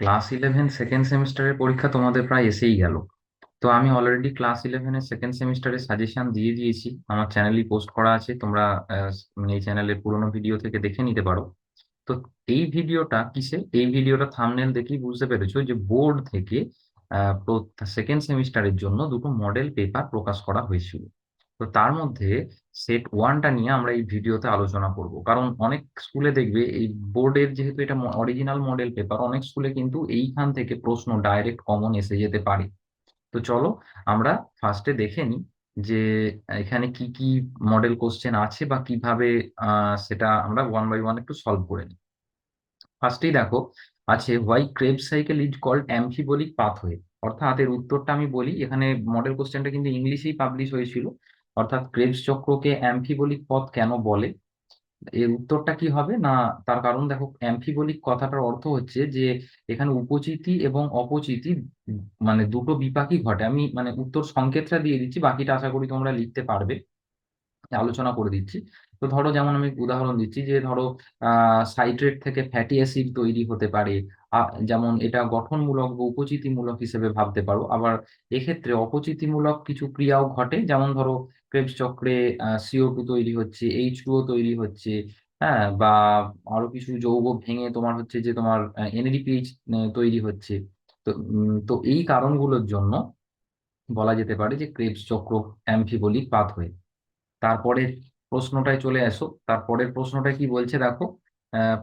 Class eleven second সেমিস্টারের পরীক্ষা তোমাদের প্রায় এসেই গেল। তো আমি অলরেডি ক্লাস ইলেভেনের সেকেন্ড সেমিস্টারের সাজেশন দিয়ে দিয়েছি। আমার চ্যানেলই পোস্ট করা আছে, তোমরা মানে এই চ্যানেলের পুরোনো ভিডিও থেকে দেখে নিতে পারো। তো এই ভিডিওটা কিসে এই ভিডিওটা থামনেল দেখেই বুঝতে পেরেছ যে বোর্ড থেকে সেকেন্ড সেমিস্টারের জন্য দুটো মডেল পেপার প্রকাশ করা হয়েছিল। তো তার মধ্যে সেট ওয়ানটা নিয়ে আমরা এই ভিডিওতে আলোচনা করব। কারণ অনেক স্কুলে দেখবে এই বোর্ডের যেহেতু এটা অরিজিনাল মডেল পেপার অনেক স্কুলে কিন্তু এইখান থেকে প্রশ্ন ডাইরেক্ট কমন এসে যেতে পারে। তো চলো আমরা ফার্স্টে দেখে নিই যে এখানে কি কি মডেল কোশ্চেন আছে বা কীভাবে সেটা আমরা ওয়ান বাই ওয়ান একটু সলভ করে নিই। ফার্স্টেই দেখো, আছে why Krebs cycle is called amphibolic pathway অর্থাৎ এর উত্তরটা আমি বলি, এখানে মডেল কোশ্চেনটা কিন্তু ইংলিশেই পাবলিশ হয়েছিল। অর্থাৎ ক্রেবস চক্রকে অ্যাম্ফিবলিক পথ কেন বলে? এর উত্তরটা কি হবে? না, তার কারণ দেখো, অ্যাম্ফিবলিক কথাটার অর্থ হচ্ছে যে, এখানে উপচিতি এবং অপচিতি মানে দুটো বিপাকই ঘটে। আমি মানে উত্তর সংকেতটা দিয়ে দিচ্ছি, বাকিটা আশা করি তোমরা লিখতে পারবে। আলোচনা করে দিচ্ছি। তো ধরো, যেমন আমি উদাহরণ দিচ্ছি যে, ধরো আহ সাইট্রেট থেকে ফ্যাটি অ্যাসিড তৈরি হতে পারে। যেমন এটা গঠনমূলক বা উপচিতিমূলক হিসেবে ভাবতে পারো। আবার এক্ষেত্রে অপচিতিমূলক কিছু ক্রিয়াও ঘটে। যেমন ধরো ক্রেবস চক্রে সিও টু তৈরি হচ্ছে এইচ টু ও তৈরি হচ্ছে হ্যাঁ বা আরও কিছু যৌগ ভেঙে তোমার হচ্ছে যে তোমার এনএডিপিএইচ তৈরি হচ্ছে। তো তো এই কারণগুলোর জন্য বলা যেতে পারে যে ক্রেবস চক্র অ্যাম্ফিবলিক পাথওয়ে তারপরে প্রশ্নটায় চলে আসো তারপরের প্রশ্নটা কি বলছে দেখো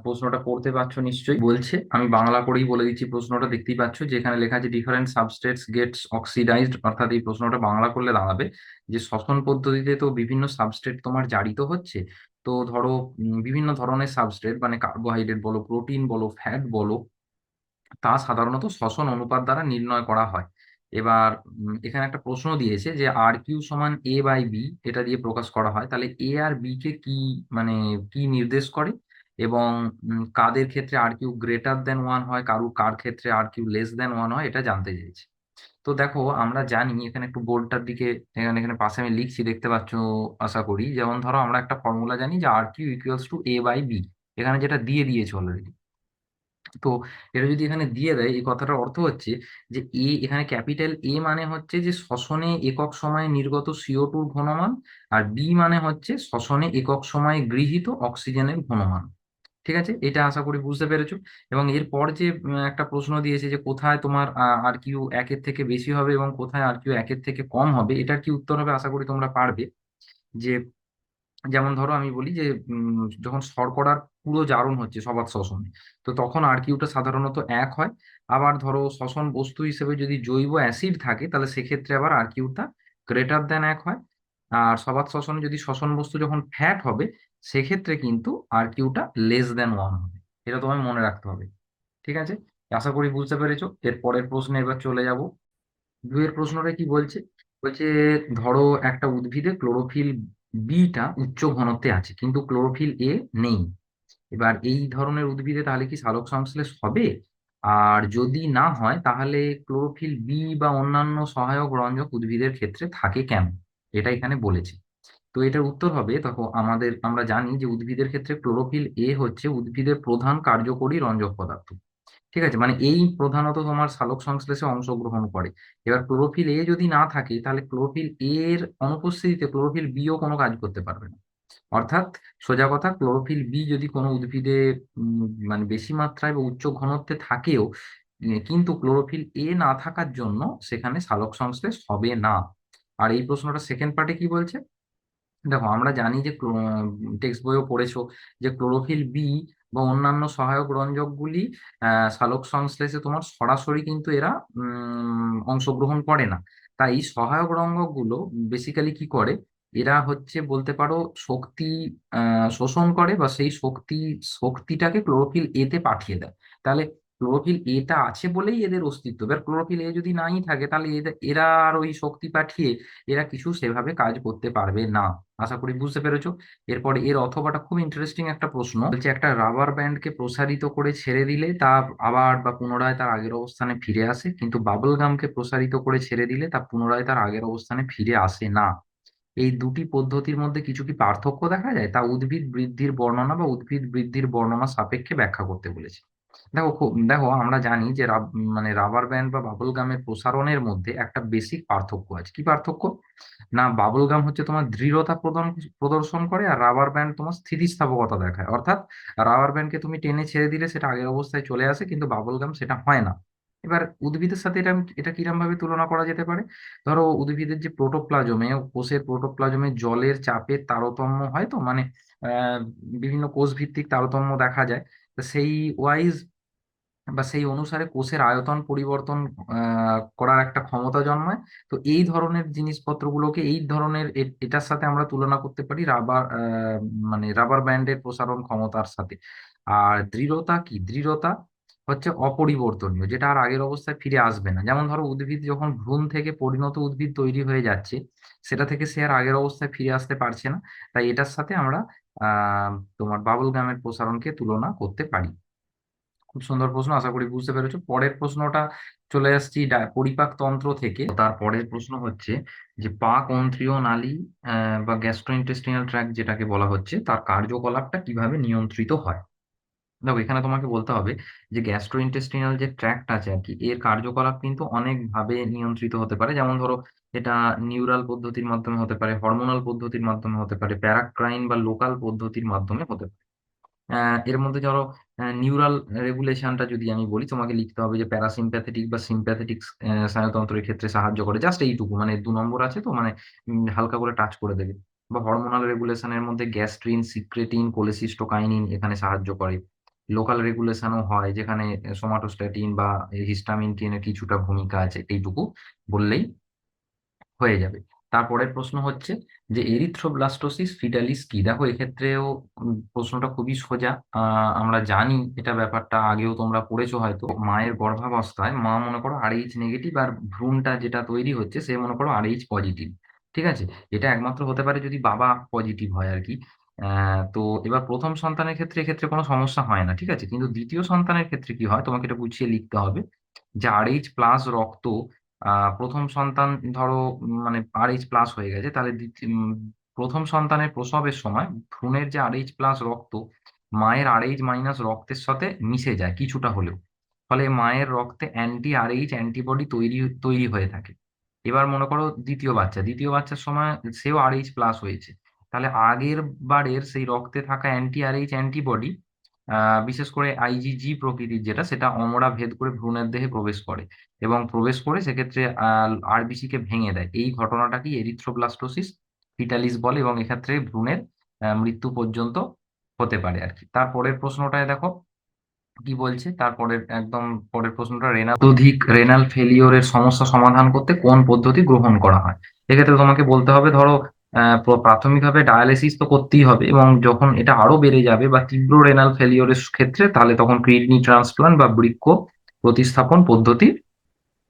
প্রশ্নটা পড়তে পারছ নিশ্চয়ই। বলছে, আমি বাংলা করেই বলে দিচ্ছি প্রশ্নটা, দেখতেই পাচ্ছ যেখানে লেখা আছে ডিফারেন্ট সাবস্ট্রেটস গেটস অক্সিডাইজড অর্থাৎ এই প্রশ্নটা বাংলা করলে দাঁড়াবে। যে শ্বসন পদ্ধতিতে তো বিভিন্ন সাবস্ট্রেট তোমার জারিত হচ্ছে, তো ধরো বিভিন্ন ধরনের সাবস্ট্রেট মানে কার্বোহাইড্রেট বলো প্রোটিন বলো ফ্যাট বলো, তা সাধারণত শ্বসন অনুপাত দ্বারা নির্ণয় করা হয়। এবার এখানে একটা প্রশ্ন দিয়েছে যে আর কিউ সমান এ বাই বি, এটা দিয়ে প্রকাশ করা হয়, তাহলে এ আর বি কে কি মানে কি নির্দেশ করে? এবং কাদের ক্ষেত্রে R Q greater than one হয়, কারু, কার ক্ষেত্রে R Q less than one হয়, এটা জানতে চেয়েছে। তো দেখো, আমরা জানি, এখানে একটু বোর্ডটার দিকে, এখানে এখানে পাশে আমি লিখছি, দেখতে পাচ্ছ, আশা করি। যেমন ধরো, আমরা একটা ফর্মুলা জানি যে R Q equals to A by B এখানে যেটা দিয়ে দিয়েছে অলরেডি তো এটা যদি এখানে দিয়ে দেয়, এই কথাটার অর্থ হচ্ছে যে এ এখানে ক্যাপিটাল এ মানে হচ্ছে যে শ্বসনে একক সময়ে নির্গত সিও টুর ঘনমান, আর বি মানে হচ্ছে শ্বসনে একক সময়ে গৃহীত অক্সিজেনের ঘনমান। ঠিক আছে? এটা আশা করি বুঝতে পেরেছ। এবং এরপর যে একটা প্রশ্ন দিয়েছে যে, কোথায় তোমার আর কিউ একের থেকে বেশি হবে এবং কোথায় আর কিউ একের থেকে কম হবে, এটার কি উত্তর হবে আশা করি তোমরা পারবে। যে, যেমন ধরো আমি বলি যে যখন শর্করার পুরো জারণ হচ্ছে সবার শ্বসনে, তো তখন আর কিউটা সাধারণত এক হয়। আবার ধরো শ্বসন বস্তু হিসেবে যদি জৈব অ্যাসিড থাকে, তাহলে সেক্ষেত্রে আবার আর কিউটা গ্রেটার দেন এক হয়। আর সবাত শ্বসনে যদি শ্বসন বস্তু যখন ফ্যাট হবে, সেক্ষেত্রে কিন্তু আর কিউটা লেস দেন ওয়ান হবে। এটা তোমায় মনে রাখতে হবে। ঠিক আছে? আশা করি বুঝতে পেরেছ। এর পরের প্রশ্নে এবার চলে যাব। দুয়ের প্রশ্নটা কি বলছে? বলছে, ধরো একটা উদ্ভিদে ক্লোরোফিল বিটা উচ্চ ঘনত্বে আছে, কিন্তু ক্লোরোফিল এ নেই। এবার এই ধরনের উদ্ভিদে তাহলে কি সালোক সংশ্লেষ হবে? আর যদি না হয়, তাহলে ক্লোরোফিল বি বা অন্যান্য সহায়ক রঞ্জক উদ্ভিদের ক্ষেত্রে থাকে কেন? এটা এখানে বলেছে। তো এটার উত্তর হবে তখন আমাদের, আমরা জানি যে উদ্ভিদের ক্ষেত্রে ক্লোরোফিল এ হচ্ছে উদ্ভিদের প্রধান কার্যকরী রঞ্জক পদার্থ। ঠিক আছে? মানে এই প্রধানত তোমার সালোক সংশ্লেষে অংশগ্রহণ করে। এবার ক্লোরোফিল এ যদি না থাকে, তাহলে ক্লোরোফিল এর অনুপস্থিতিতে ক্লোরোফিল বিও কোনো কাজ করতে পারবে না। অর্থাৎ সোজা কথা, ক্লোরোফিল বি যদি কোনো উদ্ভিদে মানে বেশি মাত্রায় বা উচ্চ ঘনত্বে থাকেও কিন্তু ক্লোরোফিল এ না থাকার জন্য সেখানে সালোক সংশ্লেষ হবে না। আর এই প্রশ্নটা সেকেন্ড পার্টে কি বলছে? দেখো, আমরা জানি যে টেক্সট বইও পড়েছো যে ক্লোরোফিল বি বা অন্যান্য সহায়ক রঞ্জকগুলি সালোক সংশ্লেষে তোমার সরাসরি কিন্তু এরা অংশগ্রহণ করে না। তাই সহায়ক রঞ্জকগুলো বেসিক্যালি কি করে? এরা হচ্ছে বলতে পারো শক্তি শোষণ করে বা সেই শক্তি, শক্তিটাকে ক্লোরোফিল এতে পাঠিয়ে দেয়। তাহলে ক্লোরোফিল এটা আছে বলেই এদের অস্তিত্ব। এবার ক্লোরোফিল এ যদি নাই থাকে, তাহলে এরা আর ওই শক্তি পাঠিয়ে এরা কিছু সেভাবে কাজ করতে পারবে না। আশা করি বুঝতে পেরেছ? এরপরে এর অথবাটা খুব ইন্টারেস্টিং একটা প্রশ্ন। বলছে, একটা রাবার ব্যান্ডকে প্রসারিত করে ছেড়ে দিলে তা আবার বা পুনরায় তার আগের অবস্থানে ফিরে আসে? কিন্তু বাবল গামকে প্রসারিত করে ছেড়ে দিলে তা পুনরায় তার আগের অবস্থানে ফিরে আসে না। এই দুটি পদ্ধতির মধ্যে কিছু কি পার্থক্য দেখা যায়? তা উদ্ভিদ বৃদ্ধির বর্ণনা বা উদ্ভিদ বৃদ্ধির বর্ণনা সাপেক্ষে ব্যাখ্যা করতে বলেছে। দেখো খুব দেখো আমরা জানি যে রাব- মানে রাবার ব্যান্ড বা বাবল গামের প্রসারণের মধ্যে একটা বেসিক পার্থক্য আছে। কি পার্থক্য? না বাবল গাম হচ্ছে তোমার দৃঢ়তা প্রদান, প্রদর্শন করে আর রাবার ব্যান্ড তোমার স্থিতিস্থাপকতা দেখায়। অর্থাৎ রাবার ব্যান্ডকে তুমি টেনে ছেড়ে দিলে সেটা আগের অবস্থায় চলে আসে কিন্তু বাবল গাম সেটা হয় না। এবার উদ্ভিদের সাথে এটা এটা কিরম ভাবে তুলনা করা যেতে পারে? ধরো উদ্ভিদের যে প্রোটোপ্লাজমে কোষের প্রোটোপ্লাজমে জলের চাপের তারতম্য হয় তো? মানে আহ, বিভিন্ন কোষ ভিত্তিক তারতম্য দেখা যায়। সেই ওয়াইজ বা সেই অনুসারে কোষের আয়তন পরিবর্তন করার একটা ক্ষমতা জন্মায়। তো এই ধরনের জিনিসপত্রগুলোকে, এই ধরনের এটার সাথে আমরা তুলনা করতে পারি রাবার মানে রাবার ব্যান্ডের প্রসারণ ক্ষমতার সাথে। আর দৃঢ়তা কি? দৃঢ়তা হচ্ছে অপরিবর্তনীয়, যেটা আর আগের অবস্থায় ফিরে আসবে না। যেমন ধরো উদ্ভিদ যখন ভ্রূণ থেকে পরিণত উদ্ভিদ তৈরি হয়ে যাচ্ছে, সেটা থেকে সে আর আগের অবস্থায় ফিরে আসতে পারছে না। তাই এটার সাথে আমরা তোমার বাবল গামের প্রসারণকে তুলনা করতে পারি। খুব সুন্দর প্রশ্ন, আশা করি বুঝতে পেরেছ। পরের প্রশ্নটা চলে আসছি পরিপাক তন্ত্র থেকে। তার পরের প্রশ্ন হচ্ছে যে, পাক অন্ত্রীয় নালী বা গ্যাস্ট্রোইন্টেস্টিনাল ট্র্যাক যেটাকে বলা হচ্ছে, তার কার্যকলাপটা কীভাবে নিয়ন্ত্রিত হয়? দেখো, এখানে তোমাকে বলতে হবে যে গ্যাস্ট্রোইন্টেস্টিনাল যে ট্র্যাক্ট আছে আর কি, এর কার্যকলাপ কিন্তু অনেক ভাবে নিয়ন্ত্রিত হতে পারে। যেমন ধরো, এটা নিউরাল পদ্ধতির মাধ্যমে হতে পারে হরমোনাল পদ্ধতির মাধ্যমে হতে পারে প্যারাক্রাইন বা লোকাল পদ্ধতির মাধ্যমে হতে পারে। এর মধ্যে ধরো নিউরাল রেগুলেশনটা যদি আমি বলি, তোমাকে লিখতে হবে যে প্যারাসিম্প্যাথেটিক বা সিম্প্যাথেটিক স্নায়ুতন্ত্রের ক্ষেত্রে সাহায্য করে। জাস্ট এইটুকু মানে দু নম্বর আছে তো মানে হালকা করে টাচ করে দেবে। বা হরমোনাল রেগুলেশনের মধ্যে গ্যাস্ট্রিন সিক্রেটিন কোলেসিস্টোকাইনিন এখানে সাহায্য করে। লোকাল রেগুলেশনও হয়, যেখানে সোমাটোস্ট্যাটিন বা হিস্টামিন টিনের কিছুটা ভূমিকা আছে, এইটুকু বললেই হয়ে যাবে। তারপরের প্রশ্ন হচ্ছে যে এরিথ্রোব্লাস্টোসিস ফিটালিস কি? দেখো, এক্ষেত্রেও প্রশ্নটা খুবই সোজা। আমরা জানি এটা ব্যাপারটা, আগেও তোমরা পড়েছো হয়তো, মায়ের গর্ভাবস্থায় মা মনে করো আরএইচ নেগেটিভ আর ভ্রূণটা যেটা তৈরি হচ্ছে, সে মনে করো আরএইচ পজিটিভ ঠিক আছে? এটা একমাত্র হতে পারে যদি বাবা পজিটিভ হয় আর কি। আহ তো এবার প্রথম সন্তানের ক্ষেত্রে, এক্ষেত্রে কোনো সমস্যা হয় না, ঠিক আছে? কিন্তু দ্বিতীয় সন্তানের ক্ষেত্রে কি হয়? তোমাকে এটা গুছিয়ে লিখতে হবে যে আরএইচ প্লাস রক্ত প্রথম সন্তান ধরো মানে আরএইচ প্লাস হয়ে গেছে, তাহলে দ্বিতীয় প্রথম সন্তানের প্রসবের সময় ভ্রূণের যে আরএইচ প্লাস রক্ত, মায়ের আরএইচ মাইনাস রক্তের সাথে মিশে যায় কিছুটা হলেও। ফলে মায়ের রক্তে অ্যান্টি আরএইচ অ্যান্টিবডি তৈরি তৈরি হয়ে থাকে। এবার মনে করো দ্বিতীয় বাচ্চা, দ্বিতীয় বাচ্চার সময় সেও আরএইচ প্লাস হয়েছে। তাহলে আগের বারের সেই রক্তে থাকা অ্যান্টি আরএইচ অ্যান্টিবডি বিশেষ করে আইজিজি প্রকৃতির যেটা, সেটা অমরা ভেদ করে ভ্রূণের দেহে প্রবেশ করে এবং প্রবেশ করে সেক্ষেত্রে আরবিসি কে ভেঙে দেয়। এই ঘটনাটাকে এরিথ্রোব্লাস্টোসিস ফিটালিস বলে এবং এক্ষেত্রে ভ্রূণের মৃত্যু পর্যন্ত হতে পারে আর কি তারপরের প্রশ্নটায় দেখো, কি বলছে? তারপরের একদম পরের প্রশ্নটা রেনাল অত্যধিক রেনাল ফেলিওরের সমস্যা সমাধান করতে কোন পদ্ধতি গ্রহণ করা হয়? এক্ষেত্রে তোমাকে বলতে হবে, ধরো প্রাথমিকভাবে ডায়ালিসিস তো করতেই হবে এবং যখন এটা আরও বেড়ে যাবে বা তীব্র রেনাল ফেলিওরের ক্ষেত্রে, তাহলে তখন কিডনি ট্রান্সপ্লান্ট বা বৃক্ক প্রতিস্থাপন পদ্ধতি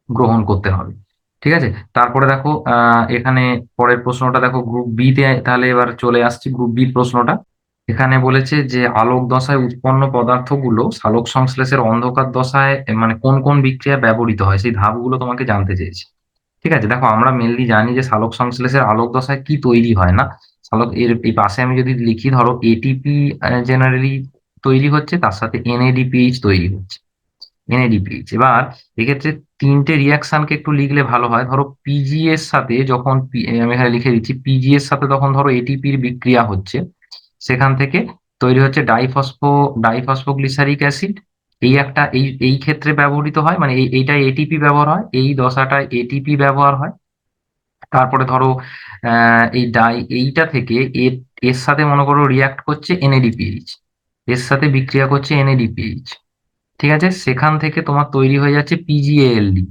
গ্রহণ করতে হবে। ঠিক আছে? তারপরে দেখো এখানে পরের প্রশ্নটা দেখো গ্রুপ বি তে তাহলে এবার চলে আসছি গ্রুপ বি প্রশ্নটা। এখানে বলেছে যে আলোক দশায় উৎপন্ন পদার্থগুলো সালোক সংশ্লেষের অন্ধকার দশায় মানে কোন কোন বিক্রিয়া ব্যবহৃত হয়, সেই ধাপগুলো তোমাকে জানতে চেয়েছি। ঠিক আছে? দেখো, আমরা মেনলি জানি যে সালোক সংশ্লেষের আলোক দশায় কি তৈরি হয় না? সালোক এর, এই পাশে আমি যদি লিখি, ধরো এটিপি জেনারেলি তৈরি হচ্ছে, তার সাথে এনএডিপিএইচ তৈরি হচ্ছে। এনএডিপিএইচ এবার এক্ষেত্রে তিনটে রিয়াকশনকে একটু লিখলে ভালো হয়। ধরো পিজি এর সাথে যখন আমি এখানে লিখে দিচ্ছি পিজি এর সাথে তখন ধরো এটিপির বিক্রিয়া হচ্ছে, সেখান থেকে তৈরি হচ্ছে ডাইফসফো ডাইফসফোগ্লিসারিক অ্যাসিড এই একটা, এই এই ক্ষেত্রে ব্যবহৃত হয় মানে এই এইটাই এটিপি ব্যবহার হয়, এই দশাটায় এটিপি ব্যবহার হয়। তারপরে ধরো এই ডাই, এইটা থেকে এর এর সাথে মনে করো রিয়াক্ট করছে এনএডিপিএইচ এর সাথে বিক্রিয়া করছে এনএডিপিএইচ ঠিক আছে? সেখান থেকে তোমার তৈরি হয়ে যাচ্ছে পিজিএএলডি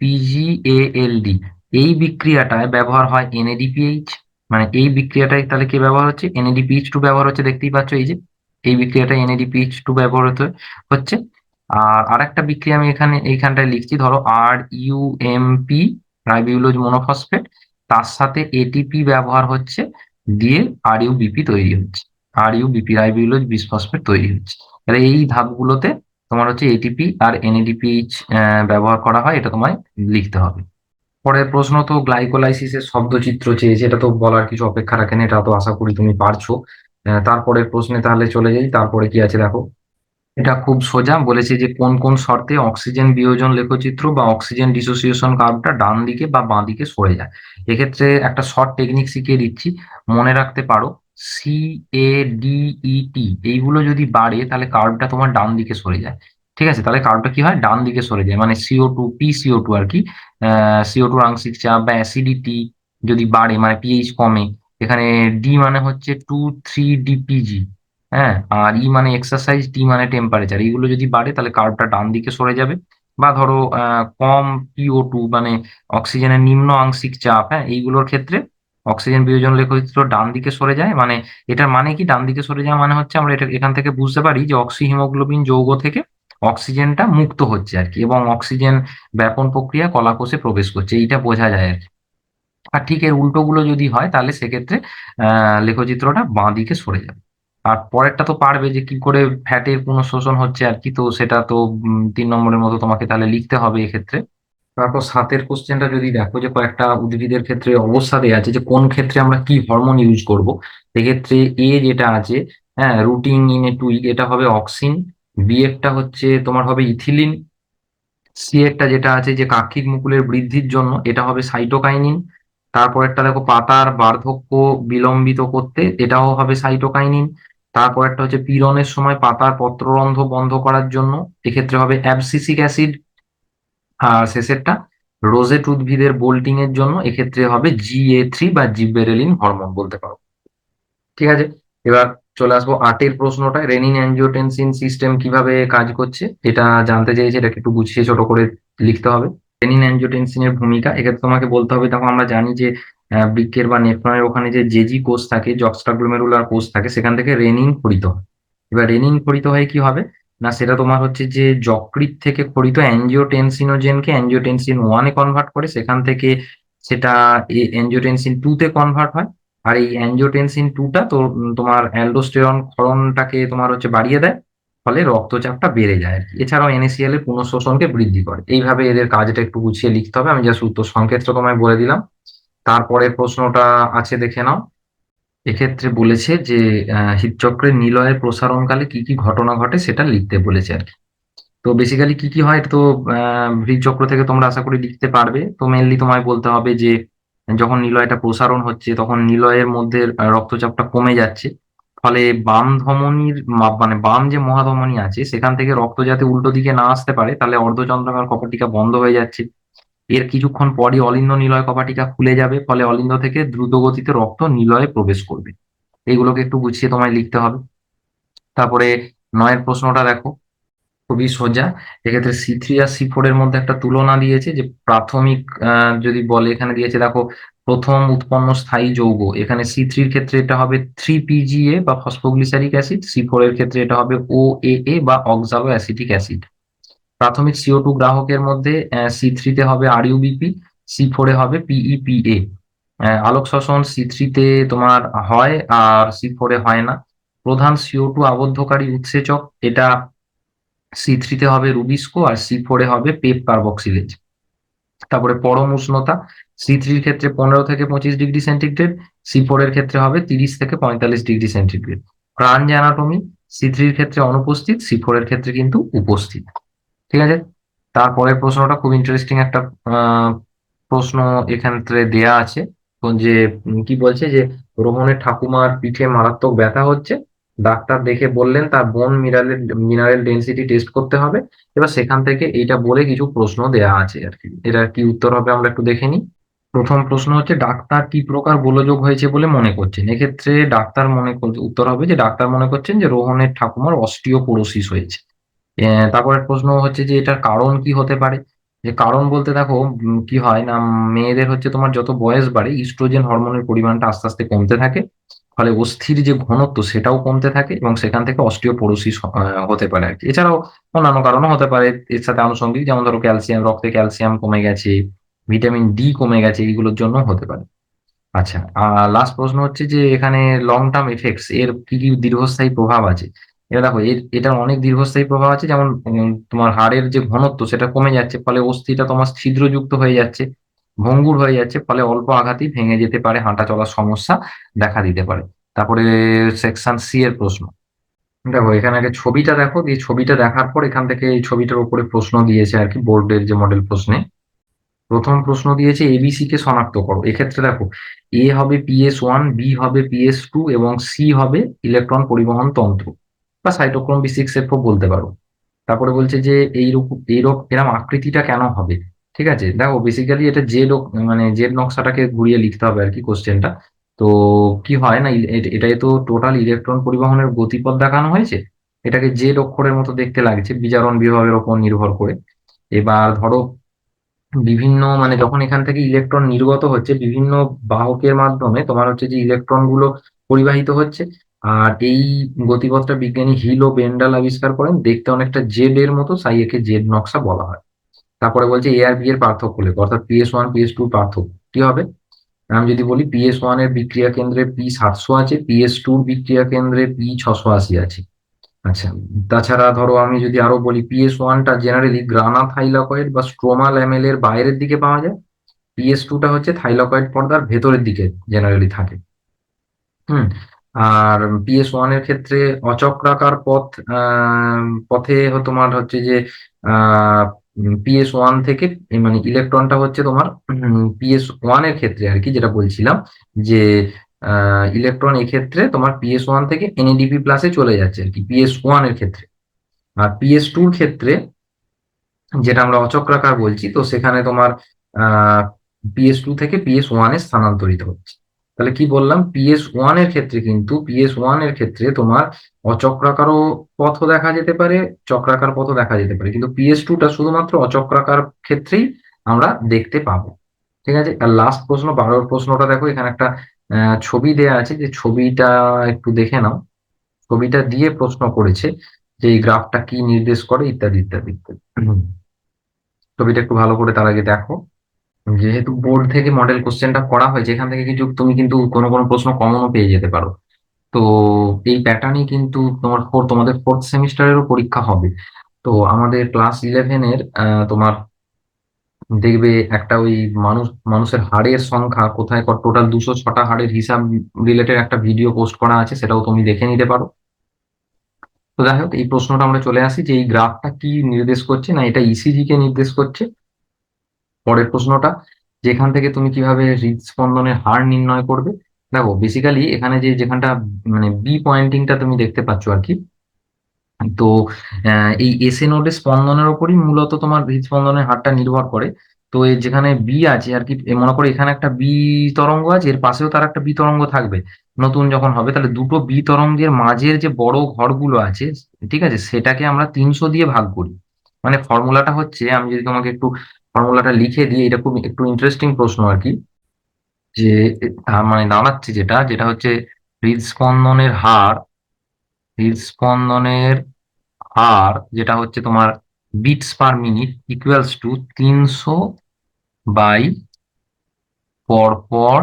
পিজিএএলডি এই বিক্রিয়াটায় ব্যবহার হয় এনএডিপিএইচ মানে এই বিক্রিয়াটায় তাহলে কি ব্যবহার হচ্ছে? এনএডিপিএইচ টু ব্যবহার হচ্ছে, দেখতেই পাচ্ছ এই যে। এই বিক্রিয়াটা এনএডিপিএইচ টু ব্যবহৃত হচ্ছে। আর আরেকটা বিক্রিয়া আমি এখানে, এইখানটায় লিখছি, ধরো R U U M P ribulose monophosphate, তার সাথে এটিপি ব্যবহার হচ্ছে, দিয়ে আর ইউবিপি তৈরি হচ্ছে আর ইউবিপি রাইবিউলোজ বিসফসফেট তৈরি হচ্ছে। তাহলে এই ধাপগুলোতে তোমার হচ্ছে এটিপি আর এনএডিপিএইচ ব্যবহার করা হয়, এটা তোমায় লিখতে হবে। পরের প্রশ্ন তো গ্লাইকোলাইসিসের শব্দচিত্র চেয়েছে, এটা তো বলার কিছু অপেক্ষা রাখেনি, এটা তো আশা করি তুমি পারছ। তারপরের প্রশ্নে তাহলে চলে যাই, তারপরে কি আছে দেখো। এটা খুব সোজা, বলেছে যে কোন কোন শর্তে অক্সিজেন বিয়োজন লেখচিত্র বা অক্সিজেন ডিসোসিয়েশন কার্ভটা ডান দিকে বা বাঁ দিকে সরে যায়। এক্ষেত্রে একটা শর্ট টেকনিক শিখিয়ে দিচ্ছি, মনে রাখতে পারো সি এ ডি টি এইগুলো যদি বাড়ে তাহলে কার্ভটা তোমার ডান দিকে সরে যায়। ঠিক আছে, তাহলে কার্ভটা কি হয়? ডান দিকে সরে যায় মানে CO two P CO two আর কি সিও টু আংশিক চাপ বা অ্যাসিডিটি যদি বাড়ে মানে পিএইচ কমে, এখানে ডি মানে হচ্ছে টু থ্রি ডিপিজি হ্যাঁ আর ই মানে এক্সারসাইজ টি মানে টেম্পারেচার এইগুলো যদি বাড়ে তাহলে কার্ভটা ডান দিকে সরে যাবে। বা ধরো কম পিও টু মানে অক্সিজেনের নিম্ন আংশিক চাপ হ্যাঁ এইগুলোর ক্ষেত্রে অক্সিজেন বিয়োজন লেখচিত্র ডান দিকে সরে যায়। মানে এটার মানে কি? ডান দিকে সরে যায় মানে হচ্ছে আমরা এটা, এখান থেকে বুঝতে পারি যে অক্সি হিমোগ্লোবিন যৌগ থেকে অক্সিজেনটা মুক্ত হচ্ছে আর কি এবং অক্সিজেন ব্যাপন প্রক্রিয়া কলাকোষে প্রবেশ করছে, এইটা বোঝা যায় আর কি আর ঠিক এর উল্টো গুলো যদি হয় তাহলে সেক্ষেত্রে, আহ, লেখচিত্রটা বাঁ দিকে সরে যাবে। আর পরেরটা তো পারবে যে কি করে ফ্যাটের পুনঃশোষণ হচ্ছে আর কি, তো সেটা তো তিন নম্বরের মতো তোমাকে তাহলে লিখতে হবে এক্ষেত্রে। তারপর সাতের কোশ্চেনটা যদি দেখো যে কয়েকটা উদ্ভিদের ক্ষেত্রে অবস্থা দেওয়া আছে যে কোন ক্ষেত্রে আমরা কি হরমোন ইউজ করব, সেক্ষেত্রে এ যেটা আছে হ্যাঁ রুটিন ইন এ টুইক এটা হবে অক্সিন বি একটা হচ্ছে তোমার হবে ইথিলিন সি একটা যেটা আছে যে কাক্ষিক মুকুলের বৃদ্ধির জন্য, এটা হবে সাইটোকাইনিন তারপর একটা দেখো পাতার বার্ধক্য বিলম্বিত করতে, এটাও হবে সাইটোকাইনিন তারপর একটা হচ্ছে পীড়নের সময় পাতার পত্ররন্ধ্র বন্ধ করার জন্য। এক্ষেত্রে হবে অ্যাবসিসিক অ্যাসিড। আর শেষেরটা, রোজেট উদ্ভিদের বোল্টিং এর জন্য এক্ষেত্রে হবে জিএ থ্রি বা জিবেরেলিন হরমোন বলতে পারো। ঠিক আছে? এবার চলে আসব আটের প্রশ্নটা রেনিন অ্যাঞ্জিওটেনসিন সিস্টেম কীভাবে কাজ করছে? এটা জানতে চাইছে, এটাকে একটু গুছিয়ে ছোট করে লিখতে হবে। রেনিন অ্যাঞ্জিওটেনসিনের ভূমিকা, এক্ষেত্রে তোমাকে বলতে হবে, দেখো আমরা জানি যে বৃক্কের বা নেফ্রনের ওখানে যে জেজি কোষ থাকে জক্সটাগ্লোমেরুলার কোষ থাকে, সেখান থেকে রেনিন ক্ষরিত হয়। এবার রেনিন ক্ষরিত হয়ে কি হবে? না, সেটা তোমার হচ্ছে যে যকৃত থেকে ক্ষরিত অ্যাঞ্জিওটেনসিনোজেনকে অ্যাঞ্জিওটেনসিন ওয়ানে কনভার্ট করে, সেখান থেকে সেটা অ্যাঞ্জিওটেনসিন টু তে কনভার্ট হয়। আর এই অ্যাঞ্জিওটেনসিন টুটা তো তোমার অ্যালডোস্টেরন ক্ষরণটাকে তোমার হচ্ছে বাড়িয়ে দেয়, ফলে রক্তচাপটা বেড়ে যায় আর কি এছাড়াও এনএসিএল এর পুনঃশোষণকে বৃদ্ধি করে। এইভাবে এদের কাজটা একটু গুছিয়ে লিখতে হবে। আমি জাস্ট উত্তর সংক্ষেপটা তোমায় বলে দিলাম। তারপরে প্রশ্নটা আছে, দেখে নাও। এক্ষেত্রে বলেছে যে হৃদচক্রের নিলয়ের প্রসারণকালে কি কি ঘটনা ঘটে সেটা লিখতে বলেছে আর কি। তো বেসিক্যালি কি কি হয় তো হৃদচক্র থেকে তোমরা আশা করি লিখতে পারবে। তো মেনলি তোমায় বলতে হবে যে, যখন নিলয়টা প্রসারণ হচ্ছে, তখন নিলয়ের মধ্যে রক্তচাপটা কমে যাচ্ছে। ফলে বাম ধমনীর মানে বাম যে মহাধমনী আছে, সেখান থেকে রক্ত যাতে উল্টো দিকে না আসতে পারে, তাহলে অর্ধচন্দ্রাকার কপাটিকা বন্ধ হয়ে যাচ্ছে। এর কিছুক্ষণ পরই অলিন্দ নিলয় কপাটিকা খুলে যাবে, ফলে অলিন্দ থেকে দ্রুত গতিতে রক্ত নিলয়ে প্রবেশ করবে। এইগুলোকে একটু গুছিয়ে তোমায় লিখতে হবে। তারপরে নয়ের প্রশ্নটা দেখো, খুবই সোজা। এক্ষেত্রে সি থ্রি আর সি ফোর এর মধ্যে একটা তুলনা দিয়েছে যে প্রাথমিক যদি বলে এখানে দিয়েছে দেখো, প্রথম উৎপন্ন স্থায়ী যৌগ। এখানে সি থ্রির ক্ষেত্রে এটা হবে থ্রি পিজিএ বা ফসফোগ্লিসারিক অ্যাসিড, সি ফোর এর ক্ষেত্রে এটা হবে ও এ বা অক্সালো অ্যাসিটিক অ্যাসিড। প্রাথমিক সিও টু গ্রাহকের মধ্যে সি থ্রিতে হবে আর ইউবিপি সি ফোরে হবে পিইপিএ আলোক শোষণ সি থ্রিতে তোমার হয়, আর সি ফোরে হয় না। প্রধান সিও টু আবদ্ধকারী উৎসেচক, এটা সি থ্রিতে হবে রুবিস্কো আর সি ফোরে হবে পেপ কার্বক্সিলেজ তারপরে পরম উষ্ণতা সি থ্রির ক্ষেত্রে পনেরো থেকে পঁচিশ ডিগ্রি সেন্টিগ্রেড সি ফোর এর ক্ষেত্রে হবে তিরিশ থেকে পঁয়তাল্লিশ ডিগ্রি সেন্টিগ্রেড। প্রাণ যে অ্যানাটমি সি থ্রির ক্ষেত্রে অনুপস্থিত সি ফোর এর ক্ষেত্রে কিন্তু উপস্থিত। ঠিক আছে? তারপরের প্রশ্নটা খুব ইন্টারেস্টিং একটা প্রশ্ন এখানে দেয়া আছে। যে কি বলছে যে, রোহনের ঠাকুমার পিঠে মারাত্মক ব্যথা হচ্ছে। ডাক্তার দেখে বললেন, তার বোন মিনারেল মিনারেল ডেন্সিটি টেস্ট করতে হবে। এবার সেখান থেকে এইটা বলে কিছু প্রশ্ন দেয়া আছে আর কি। এটার কি উত্তর হবে আমরা একটু দেখে নিই। প্রথম প্রশ্ন হচ্ছে, ডাক্তার কি প্রকার গোলযোগ হয়েছে বলে মনে করছেন? এক্ষেত্রে ডাক্তার মনে করছে, উত্তর হবে যে, ডাক্তার মনে করছেন যে, রোহনের ঠাকুমার অস্টিওপোরোসিস হয়েছে। তারপরের প্রশ্ন হচ্ছে যে, এটার কারণ কি হতে পারে? যে, কারণ বলতে দেখো কি হয় না, মেয়েদের হচ্ছে তোমার যত বয়স বাড়ে ইস্ট্রোজেন হরমোনের পরিমাণটা আস্তে আস্তে কমতে থাকে। ফলে অস্থির যে ঘনত্ব, সেটাও কমতে থাকে এবং সেখান থেকে অস্টিওপোরোসিস হতে পারে আর কি এছাড়াও অন্যান্য কারণও হতে পারে। এর সাথে আনুষঙ্গিক, যেমন ধরো ক্যালসিয়াম রক্তে ক্যালসিয়াম কমে গেছে ভিটামিন ডি কমে গেছে, এইগুলোর জন্য হতে পারে। আচ্ছা আর লাস্ট প্রশ্ন হচ্ছে যে, এখানে লং টার্ম এফেক্টস এর কি কি দীর্ঘস্থায়ী প্রভাব আছে? এবার দেখো এটার অনেক দীর্ঘস্থায়ী প্রভাব আছে। যেমন তোমার হাড়ের যে ঘনত্ব, সেটা কমে যাচ্ছে, ফলে অস্থিটা তোমার ছিদ্রযুক্ত হয়ে যাচ্ছে, ভঙ্গুর হয়ে যাচ্ছে, ফলে অল্প আঘাতেই ভেঙে যেতে পারে, হাঁটা চলার সমস্যা দেখা দিতে পারে। তারপরে সেকশন সি এর প্রশ্ন। দেখো, এখানে আগে ছবিটা দেখো দিয়ে ছবিটা দেখার পর এখান থেকে এই ছবিটার উপরে প্রশ্ন দিয়েছে আর কি, বোর্ডের যে মডেল প্রশ্নে। প্রথম প্রশ্ন দিয়েছে এবিসি কে শনাক্ত করো। এক্ষেত্রে দেখো এ হবে পিএস ওয়ান বি হবে পিএস টু এবং সি হবে ইলেকট্রন পরিবহন তন্ত্র। বা সাইটোক্রোম বি সিক্স এফ বলতে পারো। তারপরে বলছে যে এইরকম এইরকম এরকম আকৃতিটা কেন হবে? ঠিক আছে? দেখো বেসিক্যালি এটা জেড মানে জেড নকশাটাকে ঘুরিয়ে লিখতে হবে আর কি কোশ্চেনটা তো কি হয় না এটাই তো টোটাল ইলেকট্রন পরিবহনের গতিপথ দেখানো হয়েছে। এটাকে জেড অক্ষরের মতো দেখতে লাগছে, বিজারণ বিভাগের ওপর নির্ভর করে। এবার ধরো, বিভিন্ন মানে যখন এখান থেকে ইলেকট্রন নির্গত হচ্ছে, বিভিন্ন বাহকের মাধ্যমে তোমার হচ্ছে যে ইলেকট্রনগুলো পরিবাহিত হচ্ছে আর এই গতিপথটা বিজ্ঞানী হিল ও বেন্ডাল আবিষ্কার করেন, দেখতে অনেকটা জেড এর মতো, তাই একে জেড নকশা বলা হয়। তারপরে বলছে এ আর বি এর পার্থক্য লেখো, অর্থাৎ পিএস ওয়ান, পিএস টু পার্থক্য। কি হবে? আমি যদি বলি পিএস ওয়ানের বিক্রিয়া কেন্দ্রে পি সাতশো আছে, পিএস টুর বিক্রিয়া কেন্দ্রে পি ছশো আশি আছে। আচ্ছা তাছাড়া ধরো আমি যদি আরও বলি, পিএস ওয়ানটা জেনারেলি গ্রানা থাইলাকয়েড বা স্ট্রোমা ল্যামেলের বাইরের দিকে পাওয়া যায়। পিএস টুটা হচ্ছে থাইলাকয়েড পর্দার ভেতরের দিকে জেনারেলি থাকে। হুম আর পিএস ওয়ানের ক্ষেত্রে অচক্রাকার পথ পথে তোমার হচ্ছে যে পিএস ওয়ান থেকে মানে ইলেকট্রনটা হচ্ছে তোমার পিএস ওয়ানের ক্ষেত্রে আর কি যেটা বলছিলাম যে ইলেকট্রন এক্ষেত্রে তোমার পিএস ওয়ান থেকে এনএডিপি প্লাসে চলে যাচ্ছে আর কি পিএস ওয়ানের ক্ষেত্রে। আর পিএস টুর ক্ষেত্রে যেটা আমরা অচক্রাকার বলছি, তো সেখানে তোমার পিএস টু থেকে পিএস ওয়ান স্থানান্তরিত হচ্ছে। তাহলে কি বললাম? পিএস ওয়ানের ক্ষেত্রে কিন্তু পিএস ওয়ানের ক্ষেত্রে তোমার অচক্রাকারও পথও দেখা যেতে পারে, চক্রাকার পথও দেখা যেতে পারে। কিন্তু পিএস টুটা শুধুমাত্র অচক্রাকার ক্ষেত্রেই আমরা দেখতে পাবো। ঠিক আছে? আর লাস্ট প্রশ্ন, বারোর প্রশ্নটা দেখো, এখানে একটা ছবি দেয়া আছে, যে ছবিটা একটু দেখে নাও। ছবিটা দিয়ে প্রশ্ন করেছে যে এই গ্রাফটা কি নির্দেশ করে ইত্যাদি ইত্যাদি ইত্যাদি। ছবিটা একটু ভালো করে তার আগে দেখো। যেহেতু বোর্ড থেকে মডেল কোশ্চেনটা করা হয়, যেখান থেকে কিছু তুমি কিন্তু কোনো কোনো প্রশ্ন কমনও পেয়ে যেতে পারো। তো এই প্যাটার্নই কিন্তু তোমার ফোর তোমাদের ফোর্থ সেমিস্টারেরও পরীক্ষা হবে। তো আমাদের ক্লাস ইলেভেনের তোমার দেখবে একটা ওই মানুষ, মানুষের হাড়ের সংখ্যা, কোথায় টোটাল দুশো ছটা হাড়ের হিসাব রিলেটেড একটা ভিডিও পোস্ট করা আছে, সেটাও তুমি দেখে নিতে পারো। তো যাই হোক, এই প্রশ্নটা আমরা চলে আসি যে এই গ্রাফটা কি নির্দেশ করছে না এটা ইসিজি কে নির্দেশ করছে। পরের প্রশ্নটা, যেখান থেকে তুমি কীভাবে হৃদস্পন্দনের হার নির্ণয় করবে? দেখো বেসিক্যালি এখানে যে যেখানটা মানে বি পয়েন্টিংটা তুমি দেখতে পাচ্ছ আর কি, তো এই এসএ নোডের স্পন্দনের উপরই মূলত তোমার হৃদস্পন্দনের হারটা নির্ভর করে। তো যেখানে বি আছে আর কি মনে করো এখানে একটা বি তরঙ্গ আছে, এর পাশেও তার একটা বি তরঙ্গ থাকবে। নতুন যখন হবে, তাহলে দুটো বি তরঙ্গের মাঝের যে বড় ঘরগুলো আছে, ঠিক আছে, সেটাকে আমরা তিনশো দিয়ে ভাগ করি। মানে ফর্মুলাটা হচ্ছে, আমি যদি তোমাকে একটু ফর্মুলাটা লিখে দিয়ে এটা খুব একটু ইন্টারেস্টিং প্রশ্ন আর কি, যে মানে দাঁড়াচ্ছে যেটা যেটা হচ্ছে হৃদস্পন্দনের হার হৃদস্পন্দনের হার যেটা হচ্ছে তোমার beats per minute equals to তিনশো বাই পরপর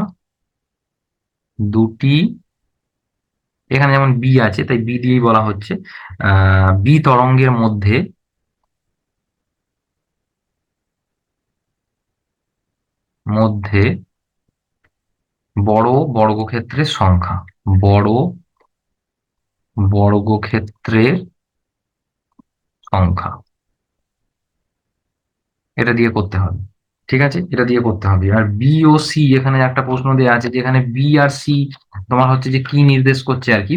দুটি, এখানে যেমন বি আছে, তাই বি দিয়েই বলা হচ্ছে বি তরঙ্গের মধ্যে মধ্যে বড় বর্গক্ষেত্রের সংখ্যা। বড় বর্গক্ষেত্রের সংখ্যা। এটা দিয়ে করতে হবে, ঠিক আছে? এটা দিয়ে করতে হবে। আর বি ও সি এখানে একটা প্রশ্ন দেওয়া আছে, যেখানে বি আর সি তোমার হচ্ছে যে কি নির্দেশ করছে আর কি?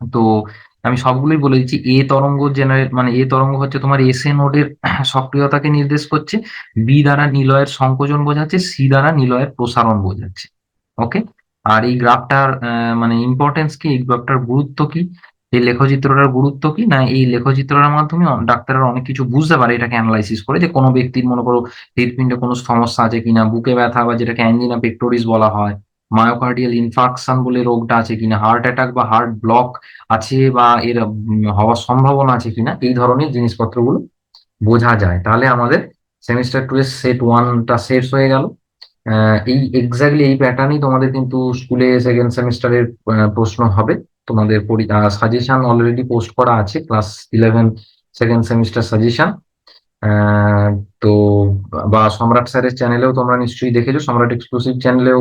তো আমি সবগুলোই বলে দিচ্ছি। এ তরঙ্গ জেনারেট মানে এ তরঙ্গ হচ্ছে তোমার এস এ নোডের সক্রিয়তাকে নির্দেশ করছে বি দ্বারা নিলয়ের সংকোচন বোঝাচ্ছে সি দ্বারা নিলয়ের প্রসারণ বোঝাচ্ছে। ওকে আর এই গ্রাফটার মানে ইম্পর্টেন্স কি? এই গ্রাফটার গুরুত্ব কি? এই লেখচিত্রটার গুরুত্ব কি? না, এই লেখচিত্রটার মাধ্যমে ডাক্তাররা অনেক কিছু বুঝতে পারে, এটাকে অ্যানালাইসিস করে যে কোনো ব্যক্তির, মনে করো হৃদপিণ্ডে কোনো সমস্যা আছে কিনা, বুকে ব্যথা বা যেটাকে অ্যাঞ্জিনা পেক্টোরিস বলা হয় মায়োকার্ডিয়াল ইনফার্কশন বলে রোগটা আছে কিনা হার্ট অ্যাটাক বা হার্ট ব্লক আছে বা এর হওয়ার সম্ভাবনা আছে কিনা, এই ধরনের জিনিসপত্রগুলো বোঝা যায়। তাহলে আমাদের সেমিস্টার টু এর সেট ওয়ানটা শেষ হয়ে গেল। এই এক্স্যাক্টলি এই প্যাটার্নই তোমাদের কিন্তু স্কুলে সেকেন্ড সেমিস্টারের প্রশ্ন হবে। তোমাদের সাজেশন অলরেডি পোস্ট করা আছে class eleven second semester suggestion তো বা সম্রাট স্যারের চ্যানেলেও তোমরা নিশ্চয়ই দেখেছ। সম্রাট এক্সক্লুসিভ চ্যানেলেও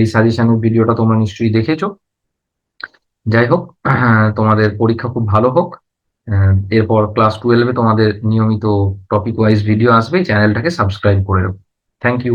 এই সাজেশনের ভিডিওটা তোমরা নিশ্চয়ই দেখেছ। যাই হোক তোমাদের পরীক্ষা খুব ভালো হোক। এরপর ক্লাস টুয়েলভে তোমাদের নিয়মিত টপিক ওয়াইজ ভিডিও আসবে। চ্যানেলটাকে সাবস্ক্রাইব করে রাখো। Thank you